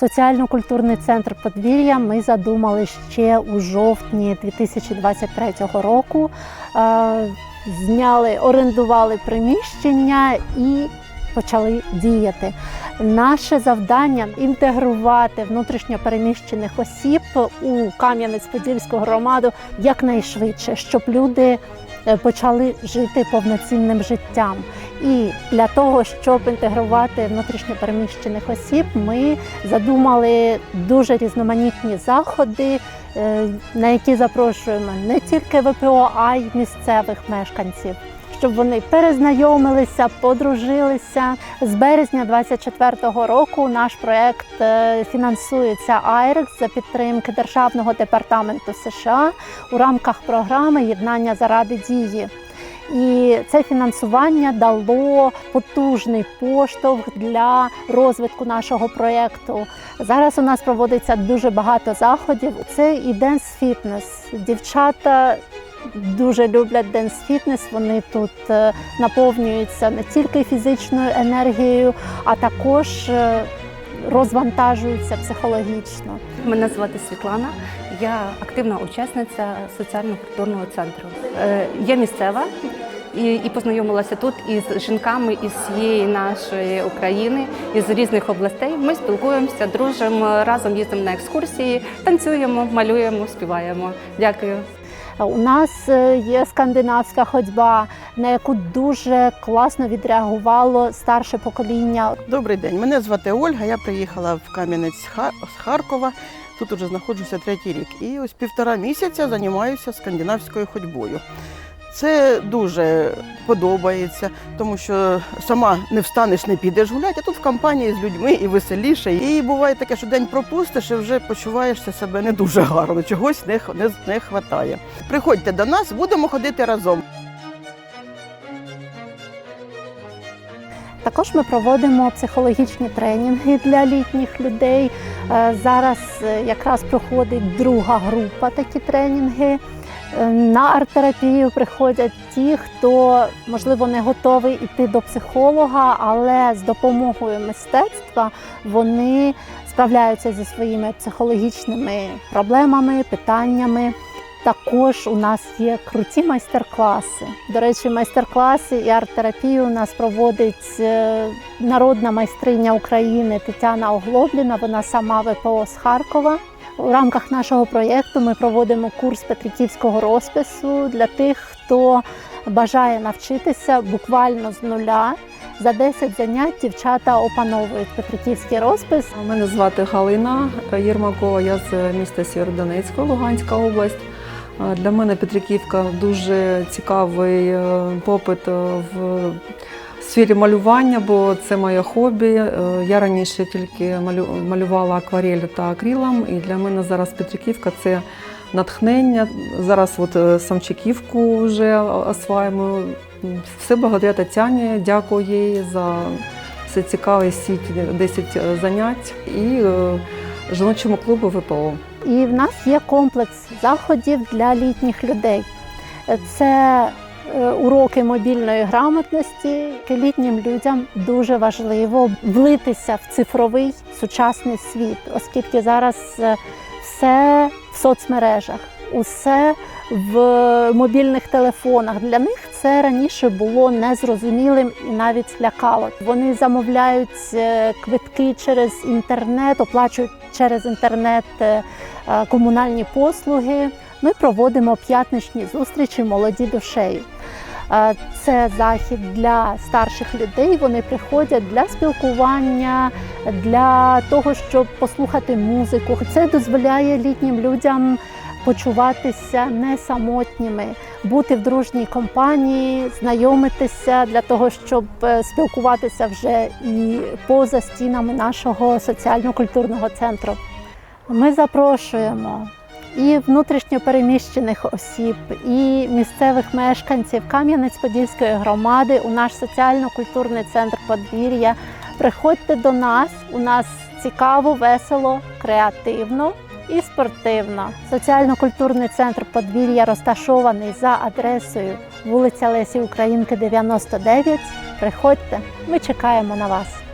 Соціально-культурний центр подвір'я ми задумали ще у жовтні 2023 року. Е, Зняли, орендували приміщення і почали діяти. Наше завдання інтегрувати внутрішньопереміщених осіб у Кам'янець-Подільську громаду якнайшвидше, щоб люди е, почали жити повноцінним життям. І для того, щоб інтегрувати внутрішньопереміщених осіб, ми задумали дуже різноманітні заходи, е, на які запрошуємо не тільки ВПО, а й місцевих мешканців. Щоб вони перезнайомилися, подружилися з березня 24-го року. Наш проект е, фінансується АЙРЕКС за підтримки Державного департаменту США у рамках програми Єднання заради дії. І це фінансування дало потужний поштовх для розвитку нашого проєкту. Зараз у нас проводиться дуже багато заходів. Це і денс фітнес. Дівчата дуже люблять денс фітнес. Вони тут е, наповнюються не тільки фізичною енергією, а також е, розвантажуються психологічно. Мене звати Світлана, я активна учасниця соціально-культурного центру. Е, Я місцева і познайомилася тут із жінками із всієї нашої України, із різних областей. Ми спілкуємося, дружимо, разом їздимо на екскурсії, танцюємо, малюємо, співаємо. Дякую. У нас е, є скандинавська ходьба, на яку дуже класно відреагувало старше покоління. Добрий день, мене звати Ольга. Я приїхала в Кам'янець з Харкова. Тут уже знаходжуся третій рік. І ось півтора місяця займаюся скандинавською ходьбою. Це дуже подобається, тому що сама не встанеш, не підеш гуляти, а тут в компанії з людьми і веселіше. І буває таке, що день пропустиш і вже почуваєшся себе не дуже гарно, чогось не, не, не хватає. Приходьте до нас, будемо ходити разом. Також ми проводимо психологічні тренінги для літніх людей. Е, Зараз е, якраз проходить друга група такі тренінги. Е, На арт-терапію приходять ті, хто можливо не готовий йти до психолога, але з допомогою мистецтва вони справляються зі своїми психологічними проблемами, питаннями. Також у нас є круті майстер-класи. До речі, майстер-класи і арт-терапію у нас проводить е, народна майстриня України Тетяна Оглобліна. Вона сама ВПО з Харкова. У рамках нашого проєкту ми проводимо курс петриківського розпису для тих, хто бажає навчитися буквально з нуля. За 10 занять дівчата опановують петриківський розпис. Мене звати Галина Єрмакова, я з міста Сєвєродонецька, Луганська область. Для мене Петриківка дуже цікавий е, попит е, в сфері малювання, бо це моє хобі. Е, Я раніше тільки малю- малювала акварель та акрилом, і для мене зараз Петриківка це натхнення. Зараз от е, Самчиківку вже осваємо. Все благодаря Тетяні. Дякую їй за все цікаві всі ті 10 занять і е, жіночому клубу ВПО. І в нас є комплекс заходів для літніх людей. Це е, уроки мобільної грамотності. Літнім людям дуже важливо влитися в цифровий сучасний світ, оскільки зараз е, все в соцмережах, усе в мобільних телефонах. Для них це раніше було незрозумілим і навіть лякало. Вони замовляють е, квитки через інтернет, оплачують через інтернет е, е, комунальні послуги. Ми проводимо п'ятничні зустрічі молоді душею. Е, Це захід для старших людей. Вони приходять для спілкування, для того, щоб послухати музику. Це дозволяє літнім людям почуватися не самотніми, бути в дружній компанії, знайомитися для того, щоб е, спілкуватися вже і поза стінами нашого соціально-культурного центру. Ми запрошуємо і внутрішньопереміщених осіб, і місцевих мешканців Кам'янець-Подільської громади у наш соціально-культурний центр подвір'я. Приходьте до нас. У нас цікаво, весело, креативно і спортивно. Соціально-культурний центр подвір'я розташований за адресою вулиця Лесі Українки, 99. Приходьте, ми чекаємо на вас.